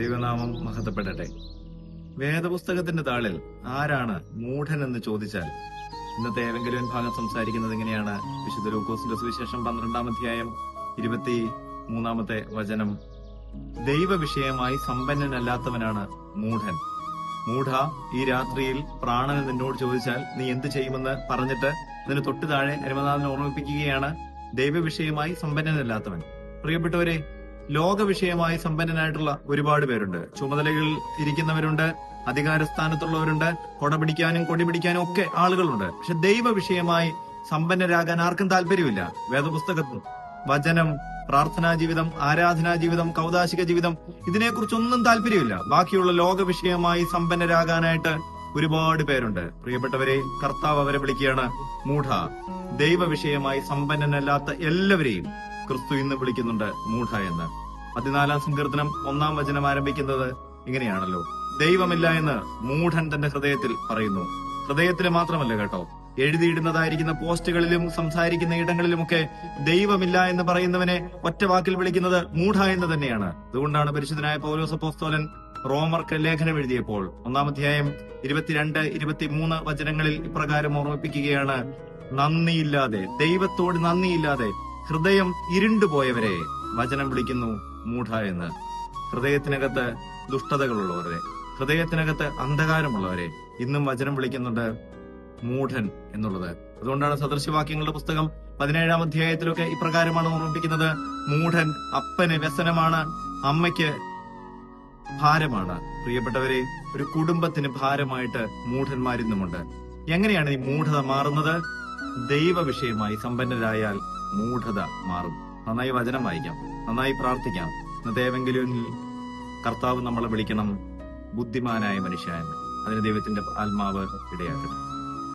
ദൈവനാമം മഹത്വപ്പെടട്ടെ. വേദപുസ്തകത്തിന്റെ താളിൽ ആരാണ് മൂഢൻ എന്ന് ചോദിച്ചാൽ ഇന്നത്തെ ഏവെങ്കിലും ഭാഗം സംസാരിക്കുന്നത് എങ്ങനെയാണ് വിശുദ്ധ ലൂക്കോസിന്റെ സുവിശേഷം പന്ത്രണ്ടാം അധ്യായം ഇരുപത്തി മൂന്നാമത്തെ വചനം. ദൈവ വിഷയമായി സമ്പന്നനല്ലാത്തവനാണ് മൂഢൻ. മൂഢ ഈ രാത്രിയിൽ പ്രാണന് നിന്നോട് ചോദിച്ചാൽ നീ എന്ത് ചെയ്യുമെന്ന് പറഞ്ഞിട്ട് അതിന് തൊട്ടു താഴെ അരുമനാഥനെ ഓർമ്മിപ്പിക്കുകയാണ്. ദൈവവിഷയമായി സമ്പന്നനല്ലാത്തവൻ. പ്രിയപ്പെട്ടവരെ ലോക വിഷയമായി സമ്പന്നനായിട്ടുള്ള ഒരുപാട് പേരുണ്ട്. ചുമതലകളിൽ ഇരിക്കുന്നവരുണ്ട് അധികാരസ്ഥാനത്തുള്ളവരുണ്ട് കൊട പിടിക്കാനും കൊടി പിടിക്കാനും ഒക്കെ ആളുകളുണ്ട്. പക്ഷെ ദൈവ വിഷയമായി സമ്പന്നരാകാൻ ആർക്കും താല്പര്യമില്ല. വേദപുസ്തകത്തിൽ വചനം പ്രാർത്ഥനാ ജീവിതം ആരാധനാ ജീവിതം കൗതാശിക ജീവിതം ഇതിനെക്കുറിച്ചൊന്നും താല്പര്യമില്ല. ബാക്കിയുള്ള ലോക വിഷയമായി സമ്പന്നരാകാനായിട്ട് ഒരുപാട് പേരുണ്ട്. പ്രിയപ്പെട്ടവരെ കർത്താവ് അവരെ വിളിക്കുകയാണ് മൂഢ ദൈവ വിഷയമായി സമ്പന്നനല്ലാത്ത എല്ലാവരെയും ക്രിസ്തു ഇന്ന് വിളിക്കുന്നുണ്ട് മൂഢ എന്ന്. പതിനാലാം സങ്കീർത്തനം ഒന്നാം വചനം ആരംഭിക്കുന്നത് ഇങ്ങനെയാണല്ലോ. ദൈവമില്ല എന്ന് മൂഢൻ തന്റെ ഹൃദയത്തിൽ പറയുന്നു. ഹൃദയത്തിൽ മാത്രമല്ല കേട്ടോ. എഴുതിയിടുന്നതായിരിക്കുന്ന പോസ്റ്റുകളിലും സംസാരിക്കുന്ന ഇടങ്ങളിലുമൊക്കെ ദൈവമില്ല എന്ന് പറയുന്നവനെ ഒറ്റ വാക്കിൽ വിളിക്കുന്നത് മൂഢ എന്ന് തന്നെയാണ്. അതുകൊണ്ടാണ് പരിശുദ്ധനായ പൗലോസ പോസ്തോലൻ റോമർക്ക് ലേഖനം എഴുതിയപ്പോൾ ഒന്നാം അധ്യായം ഇരുപത്തിരണ്ട് ഇരുപത്തിമൂന്ന് വചനങ്ങളിൽ ഇപ്രകാരം ഓർമ്മിപ്പിക്കുകയാണ്. നന്ദിയില്ലാതെ ദൈവത്തോട് നന്ദിയില്ലാതെ ഹൃദയം ഇരുണ്ടുപോയവരെ വചനം വിളിക്കുന്നു മൂഢ എന്ന്. ഹൃദയത്തിനകത്ത് ദുഷ്ടതകളുള്ളവരെ ഹൃദയത്തിനകത്ത് അന്ധകാരമുള്ളവരെ ഇന്നും വചനം വിളിക്കുന്നുണ്ട് മൂഢൻ എന്നുള്ളത്. അതുകൊണ്ടാണ് സദൃശവാക്യങ്ങളുടെ പുസ്തകം പതിനേഴാം അധ്യായത്തിലൊക്കെ ഇപ്രകാരമാണ് ഓർമ്മിപ്പിക്കുന്നത്. മൂഢൻ അപ്പന് വ്യസനമാണ് അമ്മയ്ക്ക് ഭാരമാണ്. പ്രിയപ്പെട്ടവരെ ഒരു കുടുംബത്തിന് ഭാരമായിട്ട് മൂഢന്മാരിന്നുമുണ്ട്. എങ്ങനെയാണ് ഈ മൂഢത മാറുന്നത്? ദൈവ വിഷയമായി സമ്പന്നരായാൽ മൂഢത മാറും. നന്നായി വചനം വായിക്കാം. നന്നായി പ്രാർത്ഥിക്കാം. ഇന്നത്തെ ഏവെങ്കിലും കർത്താവ് നമ്മളെ വിളിക്കണം. ബുദ്ധിമാനായ മനുഷ്യൻ. അതിന് ദൈവത്തിന്റെ ആത്മാവ് ഇടയാക്കട്ടെ.